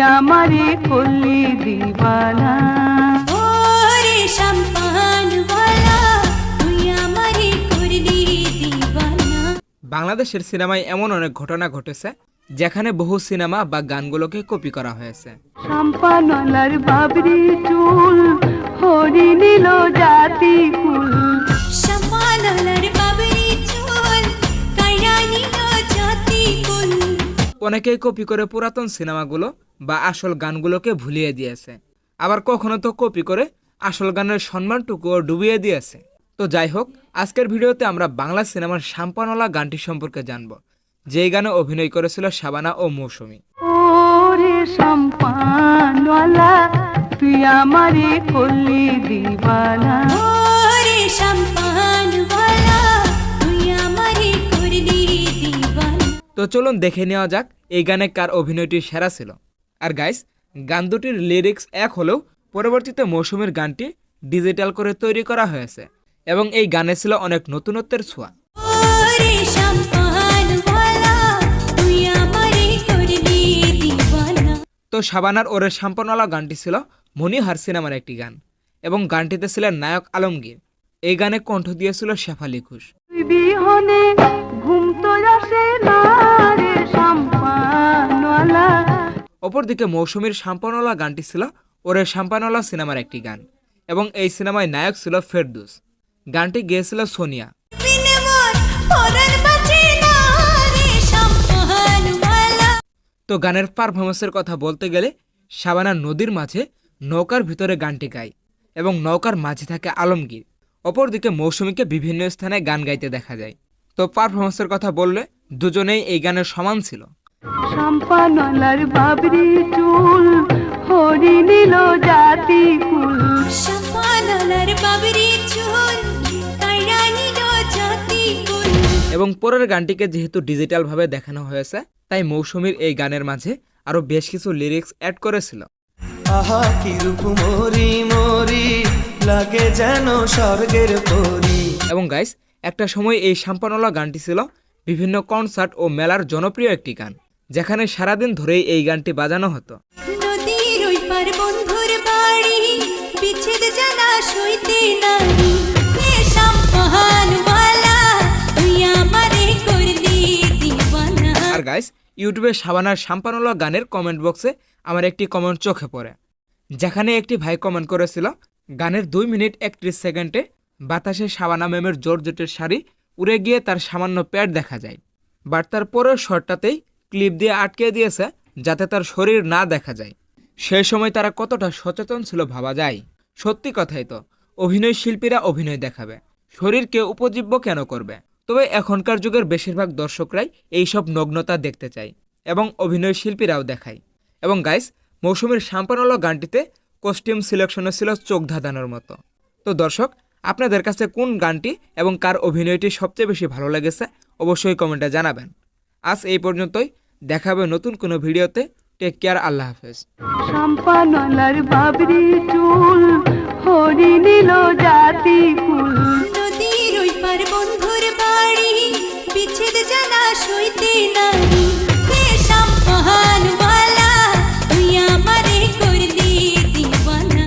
আমারে করলি দিবানা। বাংলাদেশের সিনেমায় এমন অনেক ঘটনা ঘটেছে যেখানে বহু সিনেমা বা গানগুলোকে কপি করা হয়েছে। সম্পানলার বাবরি চুল হরি নীল জাতি ফুল। অনেকেই কপি করে পুরাতন সিনেমাগুলো বা আসল গানগুলোকে ভুলিয়ে দিয়েছে। আবার কখনো তো কপি করে আসল গানের সম্মানটুকুও ডুবিয়ে দিয়েছে। তো যাই হোক আজকের ভিডিওতে আমরা বাংলা সিনেমার সাম্পানওয়ালা গানটি সম্পর্কে জানব যেই গানে অভিনয় করেছিল শাবানা ও মৌসুমী। ওরে তুই আমারে করলি দিবানা। তো চলুন দেখে নেওয়া যাক এই গানে কার অভিনয়টি সেরা ছিল। আর গাইস গান দুটির লিরিক্স এক হলেও পরবর্তীতে মৌসুমীর গানটি ডিজিটাল করে তৈরি করা হয়েছে এবং এই গানে ছিল অনেক নতুনত্বের ছোঁয়া। তো শাবানার ওরে সাম্পনওয়ালা গানটি ছিল মনিহার সিনেমার একটি গান এবং গানটিতে ছিলেন নায়ক আলমগীর। এই গানে কণ্ঠ দিয়েছিল শেফালি ঘোষ। বিহনে ঘুম তো আসে না। অপরদিকে মৌসুমীর সাম্পানওয়ালা গানটি ছিল ওরে সাম্পানওয়ালা সিনেমার একটি গান এবং এই সিনেমায় নায়ক ছিল ফেরদুস। গানটি গেয়েছিল সোনিয়া। তো গানের পারফরমেন্সের কথা বলতে গেলে শাবানা নদীর মাঝে নৌকার ভিতরে গানটি গায় এবং নৌকার মাঝে থাকে আলমগীর। অপরদিকে মৌসুমীকে বিভিন্ন স্থানে গান গাইতে দেখা যায়। তো পারফরমেন্সের কথা বললে দুজনেই এই গানের সমান ছিল। সম্পানলার বাবরি চুল হরি নীল জাতি ফুল। সম্পানলার বাবরি চুল কাইরা নিল জাতি কুল এবং পরের গানটিকে যেহেতু ডিজিটালভাবে দেখানো হয়েছে তাই মৌসুমীর এই গানের মাঝে আরও বেশ কিছু লিরিক্স অ্যাড করেছিল। আহা কি রূপ মরি মরি লাগে যেন স্বর্গের পরি। এবং গাইস একটা সময় এই সাম্পানওয়ালা গানটি ছিল বিভিন্ন কনসার্ট ও মেলার জনপ্রিয় একটি গান যেখানে সারাদিন ধরেই এই গানটি বাজানো হতো। আর গাইস ইউটিউবে সাবানার সাম্পানওয়ালা গানের কমেন্ট বক্সে আমার একটি কমেন্ট চোখে পড়ে যেখানে একটি ভাই কমেন্ট করেছিল গানের দুই মিনিট একত্রিশ সেকেন্ডে বাতাসে সাবানা ম্যামের জোরজেটের শাড়ি উড়ে গিয়ে তার সামান্য প্যাড দেখা যায়। বাট তার পরের শটটাতেই ক্লিপ দিয়ে আটকে দিয়েছে যাতে তার শরীর না দেখা যায়। সেই সময় তারা কতটা সচেতন ছিল ভাবা যায়। সত্যি কথাই তো, অভিনয় শিল্পীরা অভিনয় দেখাবে। শরীরকে উপজীব্য কেন করবে? তবে এখনকার যুগের বেশিরভাগ দর্শকরাই এইসব নগ্নতা দেখতে চায় এবং অভিনয় শিল্পীরাও দেখায়। এবং গাইস, মৌসুমীর সাম্পানওয়ালা গানটিতে কস্টিউম সিলেকশনে ছিল চোখ ধাঁধানোর মতো। তো দর্শক আপনাদের কাছে কোন গানটি এবং কার অভিনয়টি সবচেয়ে বেশি ভালো লেগেছে অবশ্যই কমেন্টে জানাবেন। আজ এই পর্যন্তই দেখাবে নতুন কোনো ভিডিওতে। টেক কেয়ার আল্লাহ হাফেজ।